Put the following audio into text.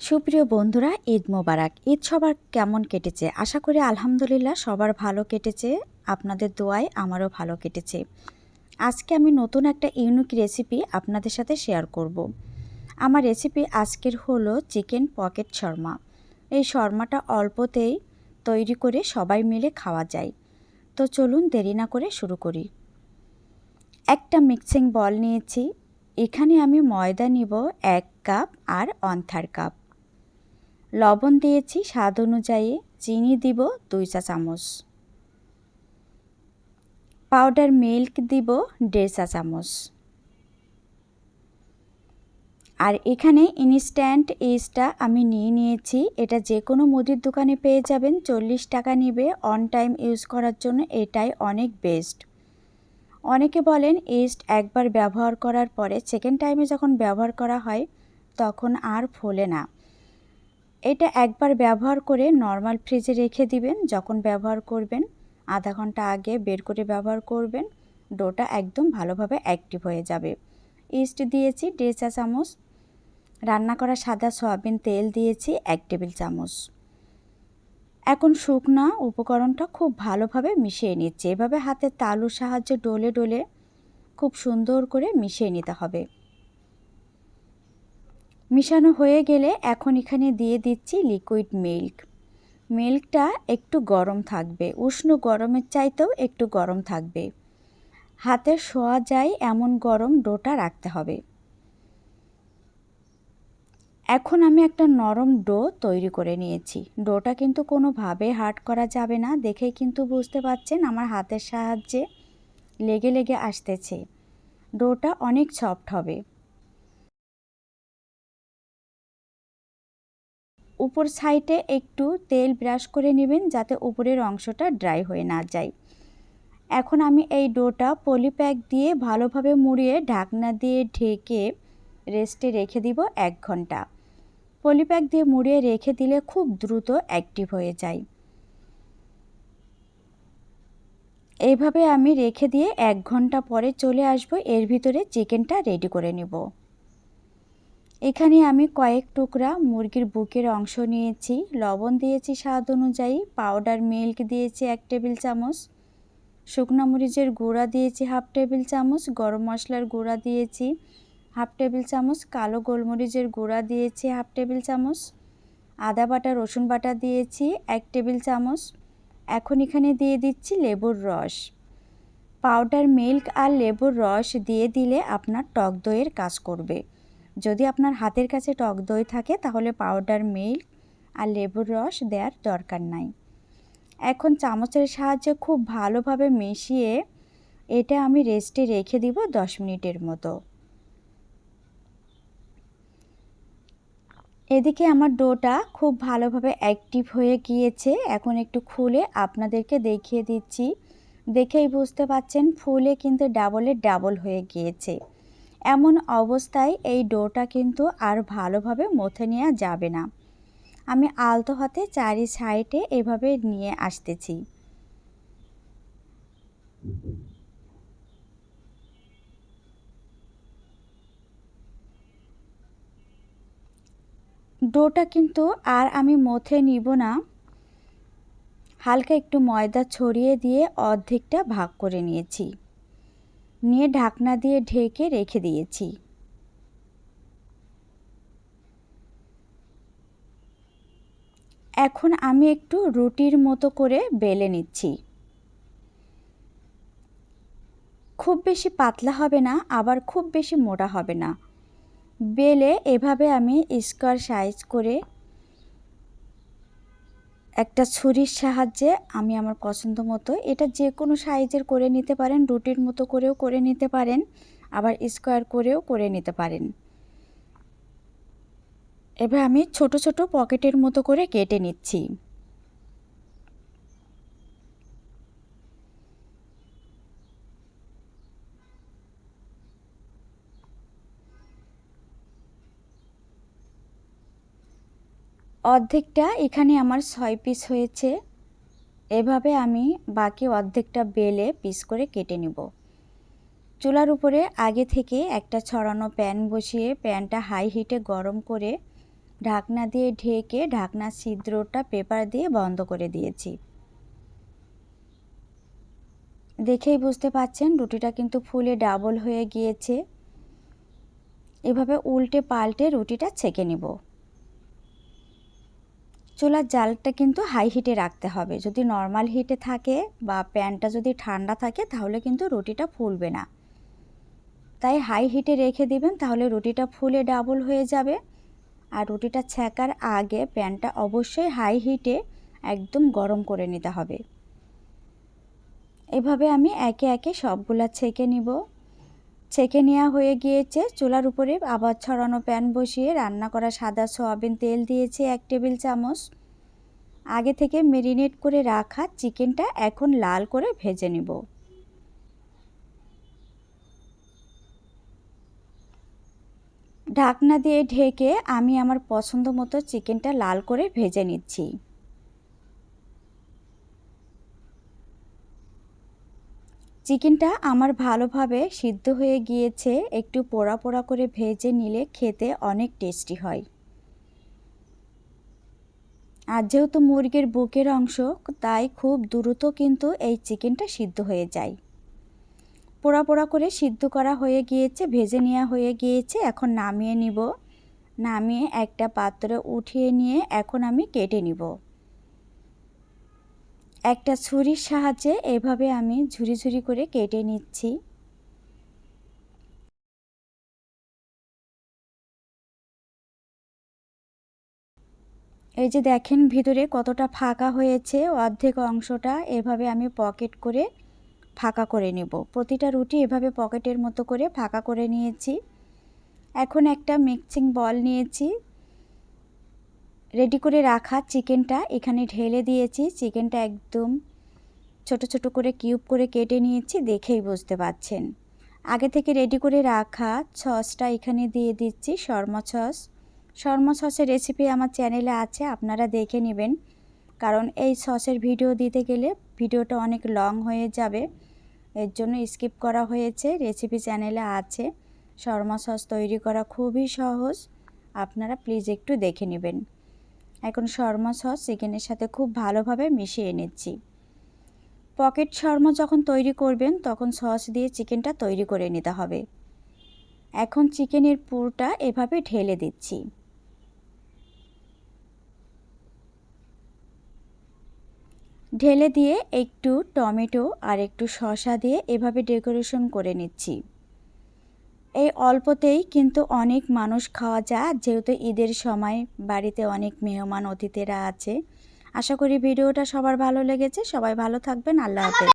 সুপ্রিয় বন্ধুরা, ঈদ মোবারক। ঈদ সবার কেমন কেটেছে? আশা করি আলহামদুলিল্লাহ সবার ভালো কেটেছে। আপনাদের দোয়ায় আমারও ভালো কেটেছে। আজকে আমি নতুন একটা ইউনিক রেসিপি আপনাদের সাথে শেয়ার করব। আমার রেসিপি আজকের হলো চিকেন পকেট শর্মা। এই শর্মাটা অল্পতেই তৈরি করে সবাই মিলে খাওয়া যায়। তো চলুন দেরি না করে শুরু করি। একটা মিক্সিং বল নিয়েছি। এখানে আমি ময়দা নিব এক কাপ আর অন্থার কাপ। লবণ দিয়েছি স্বাদ অনুযায়ী, চিনি দিব দুই চা চামচ। পাউডার মিল্ক দিব দেড় চা চামচ। আর এখানে ইনস্ট্যান্ট ইস্টটা আমি নিয়ে নিয়েছি। এটা যে কোনো মুদির দোকানে পেয়ে যাবেন। চল্লিশ টাকা নিবে অন টাইম ইউজ করার জন্য। এটাই অনেক বেস্ট। অনেকে বলেন ইস্ট একবার ব্যবহার করার পরে, সেকেন্ড টাইমে যখন ব্যবহার করা হয়, তখন আর ফোলে না। এটা একবার ব্যবহার করে নর্মাল ফ্রিজে রেখে দিবেন। যখন ব্যবহার করবেন, আধা ঘণ্টা আগে বের করে ব্যবহার করবেন, ডোটা একদম ভালোভাবে অ্যাক্টিভ হয়ে যাবে। ইস্ট দিয়েছি, দেড় চা চামচ। রান্না করা সাদা সয়াবিন তেল দিয়েছি, এক টেবিল চামচ। এখন শুকনা উপকরণটা খুব ভালোভাবে মিশিয়ে নিচ্ছে। এভাবে হাতের তালুর সাহায্যে ডলে ডলে খুব সুন্দর করে মিশিয়ে নিতে হবে। মিশানো হয়ে গেলে এখন এখানে দিয়ে দিচ্ছি লিকুইড মিল্ক মিল্কটা একটু গরম থাকবে। উষ্ণ গরমের চাইতেও একটু গরম থাকবে। হাতে শোয়া যায় এমন গরম ডোটা রাখতে হবে। এখন আমি একটা নরম ডো তৈরি করে নিয়েছি। ডোটা কিন্তু কোনোভাবে হার্ড করা যাবে না। দেখেই কিন্তু বুঝতে পারছেন আমার হাতের সাহায্যে লেগে লেগে আসতেছে। ডোটা অনেক সফট হবে। উপর সাইডে একটু তেল ব্রাশ করে নেবেন যাতে উপরের অংশটা ড্রাই হয়ে না যায়। এখন আমি এই ডোটা পলিপ্যাক দিয়ে ভালোভাবে মুড়িয়ে ঢাকনা দিয়ে ঢেকে রেস্টে রেখে দিব এক ঘণ্টা। পলিপ্যাক দিয়ে মুড়িয়ে রেখে দিলে খুব দ্রুত অ্যাক্টিভ হয়ে যায়। এইভাবে আমি রেখে দিয়ে এক ঘণ্টা পরে চলে আসব। এর ভিতরে চিকেনটা রেডি করে নেব। এখানে আমি কয়েক টুকরা মুরগির বুকের অংশ নিয়েছি, লবণ দিয়েছি স্বাদ অনুযায়ী, পাউডার মিল্ক দিয়েছি এক টেবিল চামচ, শুকনো মরিচের গুঁড়া দিয়েছি হাফ টেবিল চামচ, গরম মশলার গুঁড়া দিয়েছি হাফ টেবিল চামচ, কালো গোলমরিচের গুঁড়া দিয়েছি হাফ টেবিল চামচ, আদা বাটা, রসুন বাটা দিয়েছি এক টেবিল চামচ। এখন এখানে দিয়ে দিচ্ছি লেবুর রস। পাউডার মিল্ক আর লেবুর রস দিয়ে দিলে আপনার টক দইয়ের কাজ করবে। যদি আপনার হাতের কাছে টক দই থাকে, তাহলে পাউডার মিল্ক আর লেবুর রস দেওয়ার দরকার নাই। এখন চামচের সাহায্যে খুব ভালোভাবে মিশিয়ে এটা আমি রেস্টে রেখে দিব দশ মিনিটের মতো। এদিকে আমার ডোটা খুব ভালোভাবে অ্যাক্টিভ হয়ে গিয়েছে। এখন একটু খুলে আপনাদেরকে দেখিয়ে দিচ্ছি। দেখেই বুঝতে পাচ্ছেন, ফুলে কিন্তু ডাবলের ডাবল হয়ে গিয়েছে। এমন অবস্থায় এই ডোটা কিন্তু আর ভালোভাবে মথে নেওয়া যাবে না। আমি আলতো হাতে চারি সাইডে এভাবে নিয়ে আসতেছি। ডোটা কিন্তু আর আমি মথে নিব না। হালকা একটু ময়দা ছড়িয়ে দিয়ে অর্ধেকটা ভাগ করে নিয়েছি। নিয়ে ঢাকনা দিয়ে ঢেকে রেখে দিয়েছি। এখন আমি একটু রুটির মতো করে বেলে নিচ্ছি। খুব বেশি পাতলা হবে না, আবার খুব বেশি মোটা হবে না। বেলে এভাবে আমি স্কোয়ার সাইজ করে একটা ছুরির সাহায্যে আমি আমার পছন্দ মতো এটা যে কোনো সাইজের করে নিতে পারেন, রুটির মতো করেও করে নিতে পারেন, আবার স্কোয়ার করেও করে নিতে পারেন। এবার আমি ছোট ছোট পকেটের মতো করে কেটে নিচ্ছি। অর্ধেকটা এখানে আমার ছয় পিস হয়েছে। এভাবে আমি বাকি অর্ধেকটা বেলে পিস করে কেটে নেব। চুলার উপরে আগে থেকে একটা ছড়ানো প্যান বসিয়ে প্যানটা হাই হিটে গরম করে ঢাকনা দিয়ে ঢেকে ঢাকনা ছিদ্রটা পেপার দিয়ে বন্ধ করে দিয়েছি। দেখেই বুঝতে পাচ্ছেন রুটিটা কিন্তু ফুলে ডাবল হয়ে গিয়েছে। এভাবে উল্টে পাল্টে রুটিটা ছেঁকে নিব। চুলার জালটা কিন্তু হাই হিটে রাখতে হবে। যদি নর্মাল হিটে থাকে বা প্যানটা যদি ঠান্ডা থাকে, তাহলে কিন্তু রুটিটা ফুলবে না। তাই হাই হিটে রেখে দিবেন, তাহলে রুটিটা ফুলে ডাবল হয়ে যাবে। আর রুটিটা ছেঁকার আগে প্যানটা অবশ্যই হাই হিটে একদম গরম করে নিতে হবে। এভাবে আমি একে একে সবগুলা ছেঁকে নিব। ছেঁকে নেওয়া হয়ে গিয়েছে। চুলার উপরে আবার ছড়ানো প্যান বসিয়ে রান্না করা সাদা সয়াবিন তেল দিয়েছি এক টেবিল চামচ। আগে থেকে মেরিনেট করে রাখা চিকেনটা এখন লাল করে ভেজে নেব। ঢাকনা দিয়ে ঢেকে আমি আমার পছন্দ মতো চিকেনটা লাল করে ভেজে নিচ্ছি। চিকেনটা আমার ভালোভাবে সিদ্ধ হয়ে গিয়েছে। একটু পোড়া পোড়া করে ভেজে নিলে খেতে অনেক টেস্টি হয়। আর যেহেতু মুরগির বুকের অংশ, তাই খুব দ্রুত কিন্তু এই চিকেনটা সিদ্ধ হয়ে যায়। পোড়া পোড়া করে সিদ্ধ করা হয়ে গিয়েছে, ভেজে নেওয়া হয়ে গিয়েছে। এখন নামিয়ে নিব। নামিয়ে একটা পাত্রে উঠিয়ে নিয়ে এখন আমি কেটে নিব। একটা ছুরির সাহায্যে এভাবে আমি ঝুরি ঝুরি করে কেটে নিচ্ছি। এই যে দেখেন ভিতরে কতটা ফাঁকা হয়েছে, অর্ধেক অংশটা এভাবে আমি পকেট করে ফাঁকা করে নেব। প্রতিটা রুটি এভাবে পকেটের মতো করে ফাঁকা করে নিয়েছি। এখন একটা মিক্সিং বল নিয়েছি। রেডি করে রাখা চিকেনটা। এখানে ঢেলে দিয়েছি। চিকেনটা একদম ছোট ছোট করে কিউব করে কেটে নিয়েছি, দেখেই বুঝতে পাচ্ছেন। আগে থেকে রেডি করে রাখা সসটা এখানে দিয়ে দিচ্ছি, শর্মা সস। শর্মা সসের রেসিপি আমার চ্যানেলে আছে, আপনারা দেখে নেবেন। কারণ এই সসের ভিডিও দিতে গেলে ভিডিওটা অনেক লং হয়ে যাবে। এর জন্য স্কিপ করা হয়েছে রেসিপি চ্যানেলে আছে। শর্মা সস তৈরি করা খুবই সহজ। আপনারা প্লিজ একটু দেখে নেবেন। এখন শর্মা সস চিকেনের সাথে খুব ভালোভাবে মিশিয়ে নিচ্ছি। পকেট শর্মা যখন তৈরি করবেন, তখন সস দিয়ে চিকেনটা তৈরি করে নিতে হবে। এখন চিকেনের পুরটা এভাবে ঢেলে দিচ্ছি। ঢেলে দিয়ে একটু টমেটো আর একটু শসা দিয়ে এভাবে ডেকোরেশন করে নিচ্ছি। এই অল্পতেই কিন্তু অনেক মানুষ খাওয়া যায়, যেহেতু ঈদের সময় বাড়িতে অনেক মেহমান অতিথিরা আছে। আশা করি ভিডিওটা সবার ভালো লেগেছে। সবাই ভালো থাকবেন। আল্লাহ হাফেজ।